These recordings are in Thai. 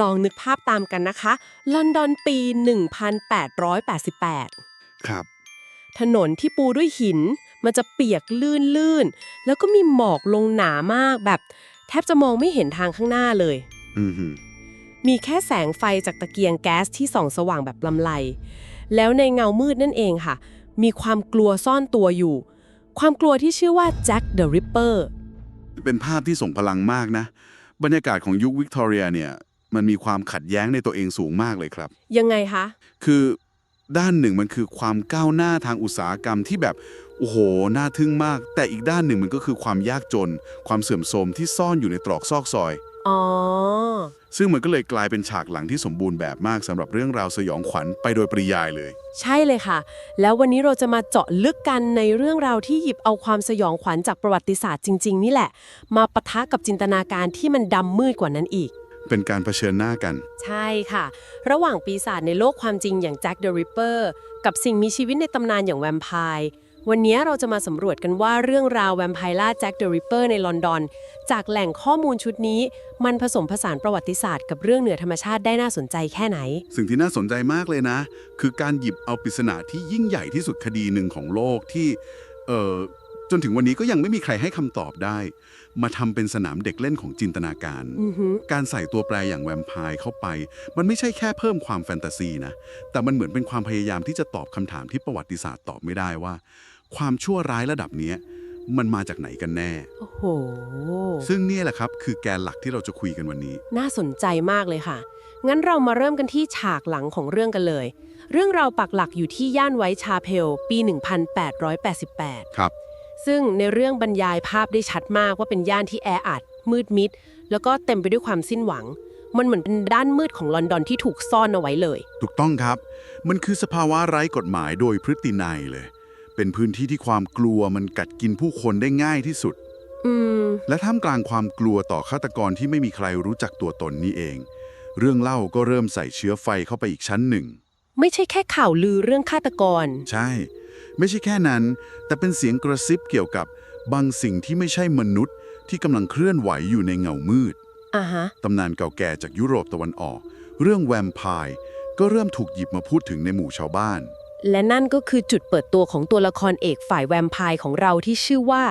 ลองนึกภาพตามกันนะคะ ลอนดอนปี 1888 ครับ ถนนที่ปูด้วยหิน มันจะเปียกลื่นๆแล้วก็มีหมอกลงหนามากแบบ แทบจะมองไม่เห็นทางข้างหน้าเลย อือหือมีแค่แสงไฟจากตะเกียงแก๊สที่ส่องสว่างแบบลำไลแล้วในเงามืดนั่นเองค่ะ มีความกลัวซ่อนตัวอยู่ ความกลัวที่ชื่อว่าแจ็คเดอะริปเปอร์เป็นภาพที่ส่งพลังมากนะ บรรยากาศของยุควิกตอเรียเนี่ย มันมีความขัดแย้งในตัวเองสูงมากเลยครับ ยังไงคะ คือด้านหนึ่งมันคือความก้าวหน้าทางอุตสาหกรรมที่แบบ โอ้โห น่าทึ่งมาก แต่อีกด้านหนึ่งมันก็คือความยากจน ความเสื่อมโทรมที่ซ่อนอยู่ในตรอกซอกซอย อ๋อ ซึ่งมันก็เลยกลายเป็นฉากหลังที่สมบูรณ์แบบมากสำหรับเรื่องราวสยองขวัญไปโดยปริยายเลย ใช่เลยค่ะ แล้ววันนี้เราจะมาเจาะลึกกันในเรื่องราวที่หยิบเอาความสยองขวัญจากประวัติศาสตร์จริง ๆ นี่แหละ มาปะทะกับจินตนาการที่มันดำมืดกว่านั้นอีก เป็นการเผชิญหน้ากัน ใช่ค่ะ ระหว่างปีศาจในโลกความจริงอย่างแจ็คเดอะริปเปอร์กับสิ่งมีชีวิตในตำนานอย่างแวมไพร์วันนี้เราจะมาสำรวจกันว่าเรื่องราวแวมไพร์ล่าแจ็คเดอะริปเปอร์ในลอนดอน จากแหล่งข้อมูลชุดนี้ มันผสมผสานประวัติศาสตร์กับเรื่องเหนือธรรมชาติได้น่าสนใจแค่ไหน สิ่งที่น่าสนใจมากเลยนะ คือการหยิบเอาปริศนาที่ยิ่งใหญ่ที่สุดคดีหนึ่งของโลกที่เอ่อ จนถึงวันนี้ก็ยังไม่มีใครให้คำตอบได้ มาทำเป็นสนามเด็กเล่นของจินตนาการอือหือการใส่ตัวแปรอย่างแวมไพร์เข้าไป มันไม่ใช่แค่เพิ่มความแฟนตาซีนะ แต่มันเหมือนเป็นความพยายามที่จะตอบคำถามที่ประวัติศาสตร์ตอบไม่ได้ว่า ความชั่วร้ายระดับเนี้ยมันมาจากไหนกันแน่ โอ้โห ซึ่งเนี่ยแหละครับ คือแกนหลักที่เราจะคุยกันวันนี้ น่าสนใจมากเลยค่ะ งั้นเรามาเริ่มกันที่ฉากหลังของเรื่องกันเลย เรื่องราวปักหลักอยู่ที่ย่านไวท์ชาเพล ปี 1888 ครับ ซึ่งในเรื่องบรรยายภาพได้ชัดมากว่าเป็นย่านที่แออัด มืดมิด แล้วก็เต็มไปด้วยความสิ้นหวัง มันเหมือนเป็นด้านมืดของลอนดอนที่ถูกซ่อนเอาไว้เลย ถูกต้องครับ มันคือสภาวะไร้กฎหมายโดยพฤตินัยเลย เป็นพื้นที่ที่ความกลัวมันกัดกินผู้คนได้ง่ายที่สุด อืม และท่ามกลางความกลัวต่อฆาตกรที่ไม่มีใครรู้จักตัวตนนี่เอง เรื่องเล่าก็เริ่มใส่เชื้อไฟเข้าไปอีกชั้นหนึ่ง ไม่ใช่แค่ข่าวลือเรื่องฆาตกร ใช่ ไม่ใช่แค่นั้น แต่เป็นเสียงกระซิบเกี่ยวกับบางสิ่งที่ไม่ใช่มนุษย์ที่กำลังเคลื่อนไหวอยู่ในเงามืด อ่าฮะ ตำนานเก่าแก่จากยุโรปตะวันออก เรื่องแวมไพร์ก็เริ่มถูกหยิบมาพูดถึงในหมู่ชาวบ้าน และนั่นก็คือจุดเปิดตัวของตัวละครเอกฝ่ายแวมไพร์ของเราที่ชื่อว่า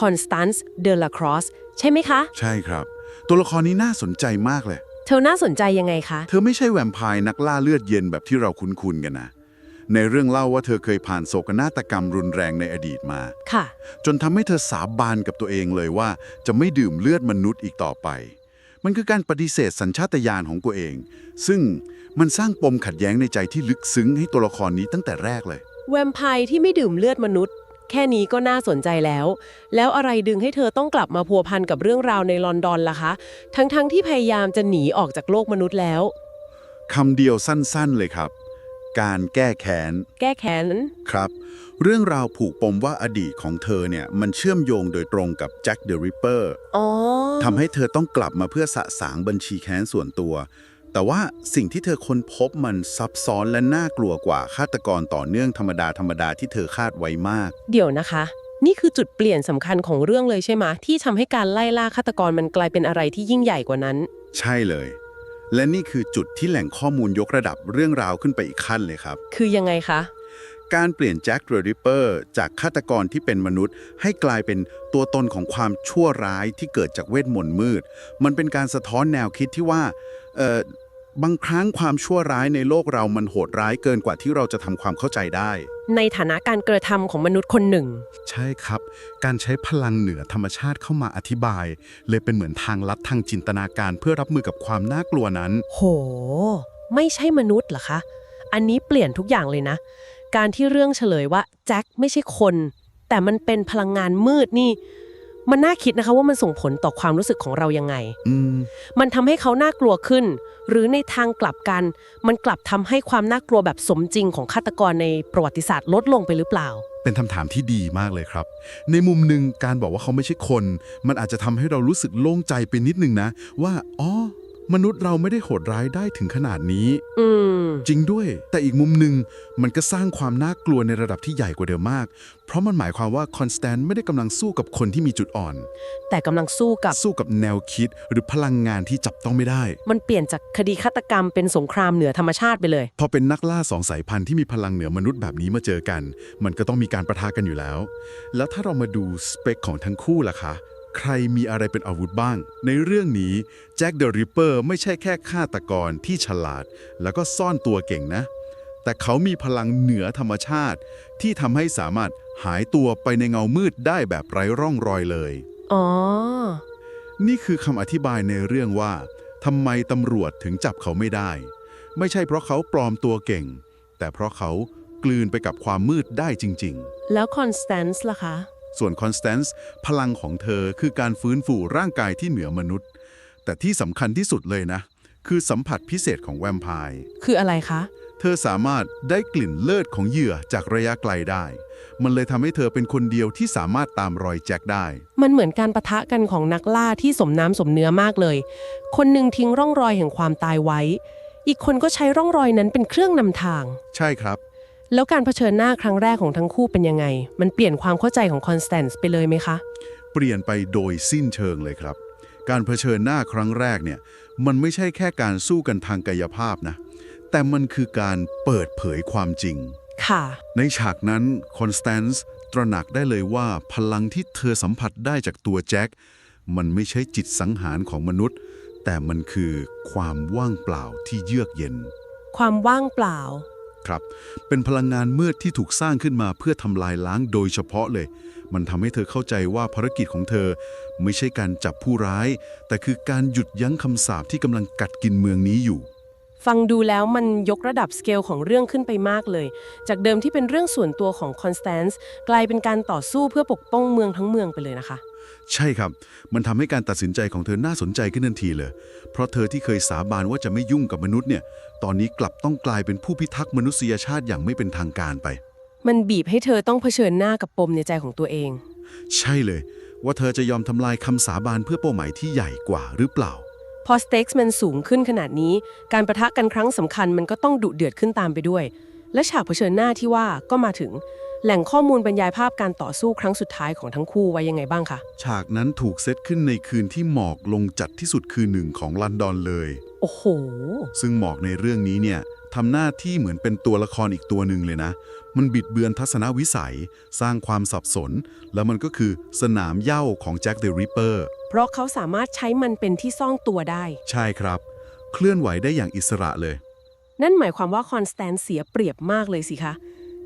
คอนสแตนซ์เดลาครอสใช่ไหมคะ ใช่ครับ ตัวละครนี้น่าสนใจมากเลย เธอน่าสนใจยังไงคะ เธอไม่ใช่แวมไพร์นักล่าเลือดเย็นแบบที่เราคุ้นๆกันนะ ในเรื่องเล่าว่าเธอเคยผ่านโศกนาฏกรรมรุนแรงในอดีตมา ค่ะ จนทำให้เธอสาบานกับตัวเองเลยว่าจะไม่ดื่มเลือดมนุษย์อีกต่อไป มันคือการปฏิเสธสัญชาตญาณของตัวเอง ซึ่งมันสร้างปมขัดแย้งในใจที่ลึกซึ้งให้ตัวละครนี้ตั้งแต่แรกเลย แวมไพร์ที่ไม่ดื่มเลือดมนุษย์ แค่นี้ก็น่าสนใจแล้ว แล้วอะไรดึงให้เธอต้องกลับมาพัวพันกับเรื่องราวในลอนดอนล่ะคะ ทั้งๆที่พยายามจะหนีออกจากโลกมนุษย์แล้วคำเดียวสั้นๆเลยครับ การแก้แค้น แก้แค้น ครับ เรื่องราวผูกปมว่าอดีตของเธอเนี่ย มันเชื่อมโยงโดยตรงกับแจ็คเดอะริปเปอร์อ๋อทำให้เธอต้องกลับมาเพื่อสะสางบัญชีแค้นส่วนตัว แต่ว่าสิ่งที่เธอค้นพบมันซับซ้อนและน่ากลัวกว่าฆาตกรต่อเนื่องธรรมดาธรรมดาที่เธอคาดไว้มาก เดี๋ยวนะคะ นี่คือจุดเปลี่ยนสำคัญของเรื่องเลยใช่ไหมที่ทำให้การไล่ล่าฆาตกรมันกลายเป็นอะไรที่ยิ่งใหญ่กว่านั้น ใช่เลย และนี่คือจุดที่แหล่งข้อมูลยกระดับเรื่องราวขึ้นไปอีกขั้นเลยครับ คือยังไงคะ การเปลี่ยนแจ็คเดอะริปเปอร์จากฆาตกรที่เป็นมนุษย์ ให้กลายเป็นตัวตนของความชั่วร้ายที่เกิดจากเวทมนต์มืด มันเป็นการสะท้อนแนวคิดที่ว่าเอ่อ บางครั้งความชั่วร้ายในโลกเรามันโหดร้ายเกินกว่าที่เราจะทำความเข้าใจได้ ในฐานะการกระทำของมนุษย์คนหนึ่ง ใช่ครับ การใช้พลังเหนือธรรมชาติเข้ามาอธิบาย เลยเป็นเหมือนทางลัดทางจินตนาการเพื่อรับมือกับความน่ากลัวนั้น โห ไม่ใช่มนุษย์เหรอคะ อันนี้เปลี่ยนทุกอย่างเลยนะ การที่เรื่องเฉลยว่าแจ็คไม่ใช่คน แต่มันเป็นพลังงานมืดนี่ มันน่าคิดนะคะว่ามันส่งผลต่อความรู้สึกของเรายังไง อืม มันทำให้เขาน่ากลัวขึ้น หรือในทางกลับกัน มันกลับทำให้ความน่ากลัวแบบสมจริงของฆาตกรในประวัติศาสตร์ลดลงไปหรือเปล่า เป็นคำถามที่ดีมากเลยครับ ในมุมหนึ่งการบอกว่าเขาไม่ใช่คน มันอาจจะทำให้เรารู้สึกโล่งใจไปนิดนึงนะ ว่าอ๋อ มนุษย์เราไม่ได้โหดร้ายได้ถึงขนาดนี้ อืม จริงด้วย แต่อีกมุมหนึ่งมันก็สร้างความน่ากลัวในระดับที่ใหญ่กว่าเดิมมาก เพราะมันหมายความว่าคอนสแตนไม่ได้กำลังสู้กับคนที่มีจุดอ่อน แต่กำลังสู้กับ สู้กับแนวคิดหรือพลังงานที่จับต้องไม่ได้ มันเปลี่ยนจากคดีฆาตกรรมเป็นสงครามเหนือธรรมชาติไปเลย พอเป็นนักล่าสองสายพันธุ์ที่มีพลังเหนือมนุษย์แบบนี้มาเจอกัน มันก็ต้องมีการประทะกันอยู่แล้ว แล้วถ้าเรามาดูสเปคของทั้งคู่ล่ะคะ ใครมีอะไรเป็นอาวุธบ้าง ในเรื่องนี้แจ็คเดอะริปเปอร์ไม่ใช่แค่ฆาตกรที่ฉลาด แล้วก็ซ่อนตัวเก่งนะ แต่เขามีพลังเหนือธรรมชาติ ที่ทำให้สามารถหายตัวไปในเงามืดได้แบบไร้ร่องรอยเลย อ๋อ นี่คือคำอธิบายในเรื่องว่าทำไมตำรวจถึงจับเขาไม่ได้ ไม่ใช่เพราะเขาปลอมตัวเก่ง แต่เพราะเขากลืนไปกับความมืดได้จริงแล้วคอนสแตนซ์ล่ะคะๆ ส่วนคอนสแตนซ์พลังของเธอคือการฟื้นฟูร่างกายที่เหนือมนุษย์ แต่ที่สำคัญที่สุดเลยนะ คือสัมผัสพิเศษของแวมไพร์คืออะไรคะ เธอสามารถได้กลิ่นเลือดของเหยื่อจากระยะไกลได้ มันเลยทำให้เธอเป็นคนเดียวที่สามารถตามรอยแจ็คได้ มันเหมือนการประทะกันของนักล่าที่สมน้ำสมเนื้อมากเลย คนหนึ่งทิ้งร่องรอยแห่งความตายไว้ อีกคนก็ใช้ร่องรอยนั้นเป็นเครื่องนำทาง ใช่ครับ แล้วการเผชิญหน้าครั้งแรกของทั้งคู่เป็นยังไง มันเปลี่ยนความเข้าใจของคอนสแตนซ์ไปเลยไหมคะ เปลี่ยนไปโดยสิ้นเชิงเลยครับ การเผชิญหน้าครั้งแรกเนี่ย มันไม่ใช่แค่การสู้กันทางกายภาพนะ แต่มันคือการเปิดเผยความจริง ค่ะ ในฉากนั้นคอนสแตนซ์ตระหนักได้เลยว่าพลังที่เธอสัมผัสได้จากตัวแจ็ค มันไม่ใช่จิตสังหารของมนุษย์ แต่มันคือความว่างเปล่าที่เยือกเย็น ความว่างเปล่า ครับ เป็นพลังงานมืดที่ถูกสร้างขึ้นมาเพื่อทำลายล้างโดยเฉพาะเลย มันทำให้เธอเข้าใจว่าภารกิจของเธอ ไม่ใช่การจับผู้ร้าย แต่คือการหยุดยั้งคำสาปที่กำลังกัดกินเมืองนี้อยู่ ฟังดูแล้วมันยกระดับสเกลของเรื่องขึ้นไปมากเลย จากเดิมที่เป็นเรื่องส่วนตัวของคอนสแตนซ์กลายเป็นการต่อสู้เพื่อปกป้องเมืองทั้งเมืองไปเลยนะคะ ใช่ครับ มันทำให้การตัดสินใจของเธอน่าสนใจขึ้นทันทีเลย เพราะเธอที่เคยสาบานว่าจะไม่ยุ่งกับมนุษย์เนี่ย ตอนนี้กลับต้องกลายเป็นผู้พิทักษ์มนุษยชาติอย่างไม่เป็นทางการไป มันบีบให้เธอต้องเผชิญหน้ากับปมในใจของตัวเอง ใช่เลย ว่าเธอจะยอมทำลายคำสาบานเพื่อเป้าหมายที่ใหญ่กว่าหรือเปล่า พอสเต็กส์มันสูงขึ้นขนาดนี้ การประทะกันครั้งสำคัญมันก็ต้องดุเดือดขึ้นตามไปด้วย และฉากเผชิญหน้าที่ว่าก็มาถึง แหล่งข้อมูลบรรยายภาพการต่อสู้ครั้งสุดท้ายของทั้งคู่ไว้ยังไงบ้างคะ ฉากนั้นถูกเซตขึ้นในคืนที่หมอกลงจัดที่สุดคืนหนึ่งของลอนดอนเลย โอ้โห ซึ่งหมอกในเรื่องนี้เนี่ยทำหน้าที่เหมือนเป็นตัวละครอีกตัวหนึ่งเลยนะ มันบิดเบือนทัศนวิสัย สร้างความสับสน แล้วมันก็คือสนามเหย้าของแจ็คเดอะริปเปอร์ เพราะเขาสามารถใช้มันเป็นที่ซ่องตัวได้ ใช่ครับ เคลื่อนไหวได้อย่างอิสระเลย นั่นหมายความว่าคอนสแตนเสียเปรียบมากเลยสิคะ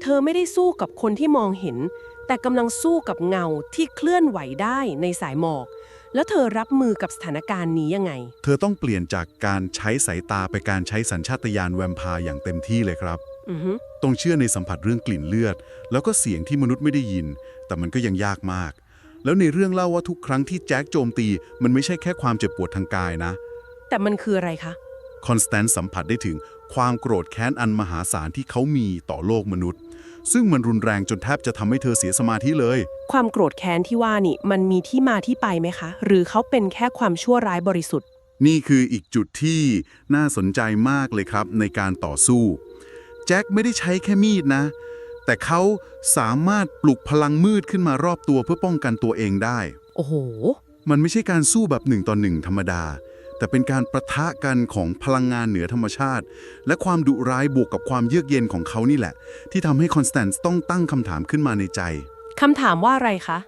เธอไม่ได้สู้กับคนที่มองเห็น แต่กำลังสู้กับเงาที่เคลื่อนไหวได้ในสายหมอก แล้วเธอรับมือกับสถานการณ์นี้ยังไง เธอต้องเปลี่ยนจากการใช้สายตาไปการใช้สัญชาตญาณแวมไพร์อย่างเต็มที่เลยครับ อือฮึต้องเชื่อในสัมผัสเรื่องกลิ่นเลือด แล้วก็เสียงที่มนุษย์ไม่ได้ยิน แต่มันก็ยังยากมาก แล้วในเรื่องเล่าว่าทุกครั้งที่แจ็คโจมตี มันไม่ใช่แค่ความเจ็บปวดทางกายนะ แต่มันคืออะไรคะ คอนสแตนซ์สัมผัสได้ถึงความโกรธแค้นอันมหาศาลที่เขามีต่อโลกมนุษย์ ซึ่งมันรุนแรงจนแทบจะทำให้เธอเสียสมาธิเลย ความโกรธแค้นที่ว่านี่มันมีที่มาที่ไปไหมคะ หรือเขาเป็นแค่ความชั่วร้ายบริสุทธิ์ นี่คืออีกจุดที่น่าสนใจมากเลยครับในการต่อสู้ แจ็คไม่ได้ใช้แค่มีดนะ แต่เขาสามารถปลุกพลังมืดขึ้นมารอบตัวเพื่อป้องกันตัวเองได้ โอ้โห มันไม่ใช่การสู้แบบหนึ่งต่อหนึ่งธรรมดา แต่เป็นการประทะกันของพลังงานเหนือธรรมชาติ และความดุร้ายบวกกับความเยือกเย็นของเขานี่แหละ ที่ทำให้คอนสแตนซ์ต้องตั้งคำถามขึ้นมาในใจ คำถามว่าอะไรคะ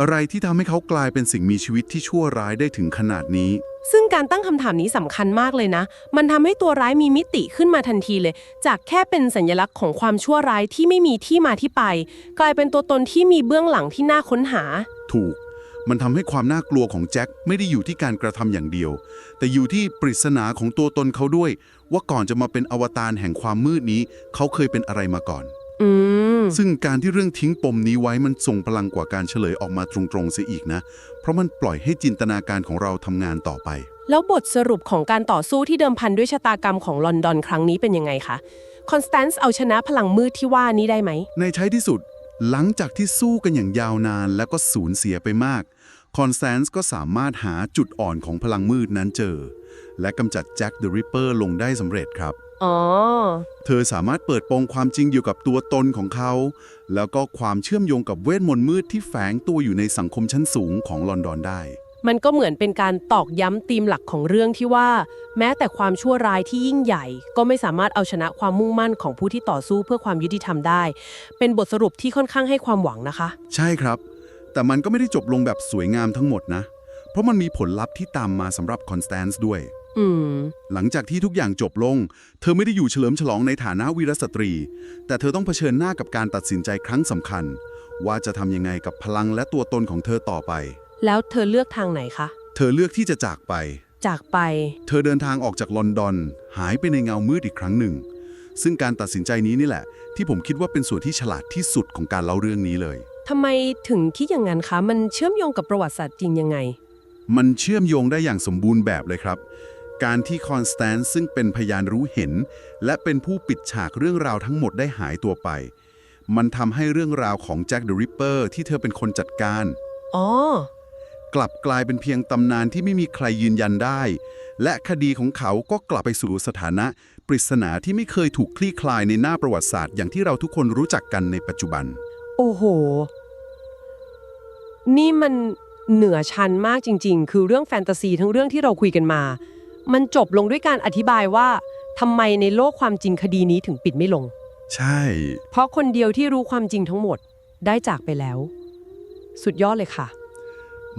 อะไรที่ทำให้เขากลายเป็นสิ่งมีชีวิตที่ชั่วร้ายได้ถึงขนาดนี้ ซึ่งการตั้งคำถามนี้สำคัญมากเลยนะ มันทำให้ตัวร้ายมีมิติขึ้นมาทันทีเลย จากแค่เป็นสัญลักษณ์ของความชั่วร้ายที่ไม่มีที่มาที่ไป กลายเป็นตัวตนที่มีเบื้องหลังที่น่าค้นหา ถูก มันทำให้ความน่ากลัวของแจ็คไม่ได้อยู่ที่การกระทำอย่างเดียว แต่อยู่ที่ปริศนาของตัวตนเขาด้วย ว่าก่อนจะมาเป็นอวตารแห่งความมืดนี้ เขาเคยเป็นอะไรมาก่อนอืมซึ่งการที่เรื่องทิ้งปมนี้ไว้มันส่งพลังกว่าการเฉลยออกมาตรงๆเสียอีกนะ เพราะมันปล่อยให้จินตนาการของเราทำงานต่อไป แล้วบทสรุปของการต่อสู้ที่เดิมพันด้วยชะตากรรมของลอนดอนครั้งนี้เป็นยังไงคะคอนสแตนซ์เอาชนะพลังมืดที่ว่านี้ได้ไหม ในท้ายที่สุด หลังจากที่สู้กันอย่างยาวนานแล้วก็สูญเสียไปมาก คอนสแตนซ์ก็สามารถหาจุดอ่อนของพลังมืดนั้นเจอ และกำจัดแจ็คเดอะริปเปอร์ลงได้สำเร็จครับ อ๋อ เธอสามารถเปิดโปงความจริงเกี่ยวกับตัวตนของเขา แล้วก็ความเชื่อมโยงกับเวทมนต์มืดที่แฝงตัวอยู่ในสังคมชั้นสูงของลอนดอนได้ มันก็เหมือนเป็นการตอกย้ำธีมหลักของเรื่องที่ว่า แม้แต่ความชั่วร้ายที่ยิ่งใหญ่ ก็ไม่สามารถเอาชนะความมุ่งมั่นของผู้ที่ต่อสู้เพื่อความยุติธรรมได้ เป็นบทสรุปที่ค่อนข้างให้ความหวังนะคะ ใช่ครับ แต่มันก็ไม่ได้จบลงแบบสวยงามทั้งหมดนะ เพราะมันมีผลลัพธ์ที่ตามมาสำหรับคอนสแตนซ์ด้วย อืม หลังจากที่ทุกอย่างจบลง เธอไม่ได้อยู่เฉลิมฉลองในฐานะวีรสตรี แต่เธอต้องเผชิญหน้ากับการตัดสินใจครั้งสำคัญ ว่าจะทำยังไงกับพลังและตัวตนของเธอต่อไป แล้วเธอเลือกทางไหนคะ เธอเลือกที่จะจากไป จากไป เธอเดินทางออกจากลอนดอน หายไปในเงามืดอีกครั้งหนึ่ง ซึ่งการตัดสินใจนี้นี่แหละ ที่ผมคิดว่าเป็นส่วนที่ฉลาดที่สุดของการเล่าเรื่องนี้เลย ทำไมถึงคิดอย่างนั้นคะ มันเชื่อมโยงกับประวัติศาสตร์จริงยังไง มันเชื่อมโยงได้อย่างสมบูรณ์แบบเลยครับ การที่คอนสแตนซ์ซึ่งเป็นพยานรู้เห็น และเป็นผู้ปิดฉากเรื่องราวทั้งหมดได้หายตัวไป มันทำให้เรื่องราวของแจ็คเดอะริปเปอร์ที่เธอเป็นคนจัดการ อ๋อ กลับกลายเป็นเพียงตำนานที่ไม่มีใครยืนยันได้ และคดีของเขาก็กลับไปสู่สถานะปริศนาที่ไม่เคยถูกคลี่คลายในหน้าประวัติศาสตร์อย่างที่เราทุกคนรู้จักกันในปัจจุบัน โอ้โห นี่มันเหนือชั้นมากจริง ๆ คือเรื่องแฟนตาซีทั้งเรื่องที่เราคุยกันมา มันจบลงด้วยการอธิบายว่าทำไมในโลกความจริงคดีนี้ถึงปิดไม่ลง ใช่ เพราะคนเดียวที่รู้ความจริงทั้งหมดได้จากไปแล้ว สุดยอดเลยค่ะ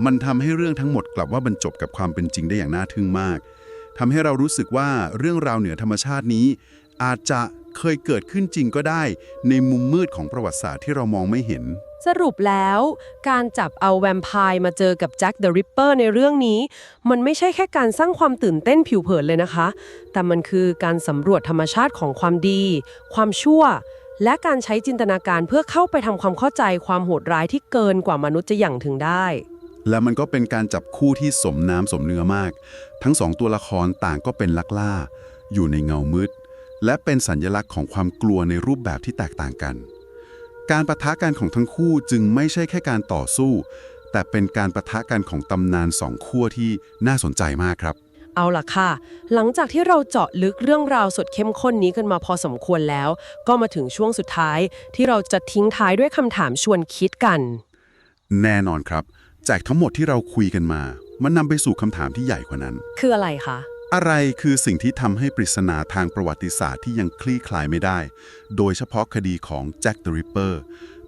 มันทำให้เรื่องทั้งหมดกลับว่าบรรจบกับความเป็นจริงได้อย่างน่าทึ่งมากทำให้เรารู้สึกว่าเรื่องราวเหนือธรรมชาตินี้ อาจจะ เคยเกิดขึ้นจริงก็ได้ ในมุมมืดของประวัติศาสตร์ที่เรามองไม่เห็น สรุปแล้ว การจับเอาแวมไพร์มาเจอกับแจ็คเดอะริปเปอร์ในเรื่องนี้ มันไม่ใช่แค่การสร้างความตื่นเต้นผิวเผินเลยนะคะ แต่มันคือการสำรวจธรรมชาติของความดี ความชั่ว และการใช้จินตนาการเพื่อเข้าไปทำความเข้าใจความโหดร้ายที่เกินกว่ามนุษย์จะหยั่งถึงได้และมันก็เป็นการจับคู่ที่สมน้ำสมเนื้อมาก ทั้งสองตัวละครต่างก็เป็นลักล่า อยู่ในเงามืด และเป็นสัญญลักษณ์ของความกลัวในรูปแบบที่แตกต่างกัน การประทะกันของทั้งคู่จึงไม่ใช่แค่การต่อสู้ แต่เป็นการประทะกันของตำนานสองขั้วที่น่าสนใจมากครับเอาล่ะค่ะ หลังจากที่เราเจาะลึกเรื่องราวสุดเข้มข้นนี้กันมาพอสมควรแล้ว ก็มาถึงช่วงสุดท้ายที่เราจะทิ้งท้ายด้วยคำถามชวนคิดกัน แน่นอนครับ จากทั้งหมดที่เราคุยกันมา มันนำไปสู่คำถามที่ใหญ่กว่านั้น คืออะไรคะ อะไรคือสิ่งที่ทำให้ปริศนาทางประวัติศาสตร์ที่ยังคลี่คลายไม่ได้ โดยเฉพาะคดีของแจ็คเดอะริปเปอร์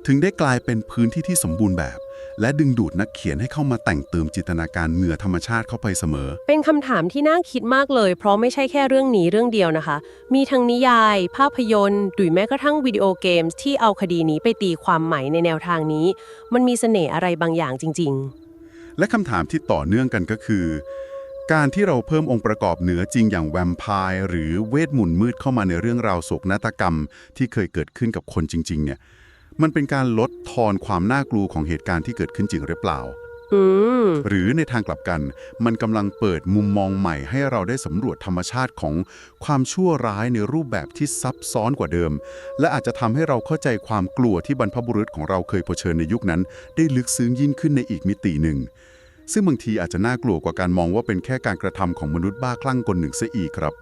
ถึงได้กลายเป็นพื้นที่ที่สมบูรณ์แบบ และดึงดูดนักเขียนให้เข้ามาแต่งเติมจินตนาการเหนือธรรมชาติเข้าไปเสมอ เป็นคำถามที่น่าคิดมากเลย เพราะไม่ใช่แค่เรื่องนี้เรื่องเดียวนะคะ มีทั้งนิยาย ภาพยนตร์หรือแม้กระทั่งวิดีโอเกมส์ที่เอาคดีนี้ไปตีความใหม่ในแนวทางนี้ มันมีเสน่ห์อะไรบางอย่างจริงและคำถามที่ต่อเนื่องกันก็คือ การที่เราเพิ่มองค์ประกอบเหนือจริงอย่างแวมไพร์หรือเวทมนต์มืดเข้ามาในเรื่องราวโศกนาฏกรรม ที่เคยเกิดขึ้นกับคนจริง ๆ เนี่ย มันเป็นการลดทอนความน่ากลัวของเหตุการณ์ที่เกิดขึ้นจริงหรือเปล่าๆอืมหรือในทางกลับกัน มันกำลังเปิดมุมมองใหม่ให้เราได้สำรวจธรรมชาติของความชั่วร้ายในรูปแบบที่ซับซ้อนกว่าเดิม และอาจจะทำให้เราเข้าใจความกลัวที่บรรพบุรุษของเราเคยเผชิญในยุคนั้น ได้ลึกซึ้งยิ่งขึ้นในอีกมิติหนึ่ง ซึ่งบางทีอาจจะน่ากลัวกว่าการมองว่าเป็นแค่การกระทำของมนุษย์บ้าคลั่งคนหนึ่งซะอีกครับ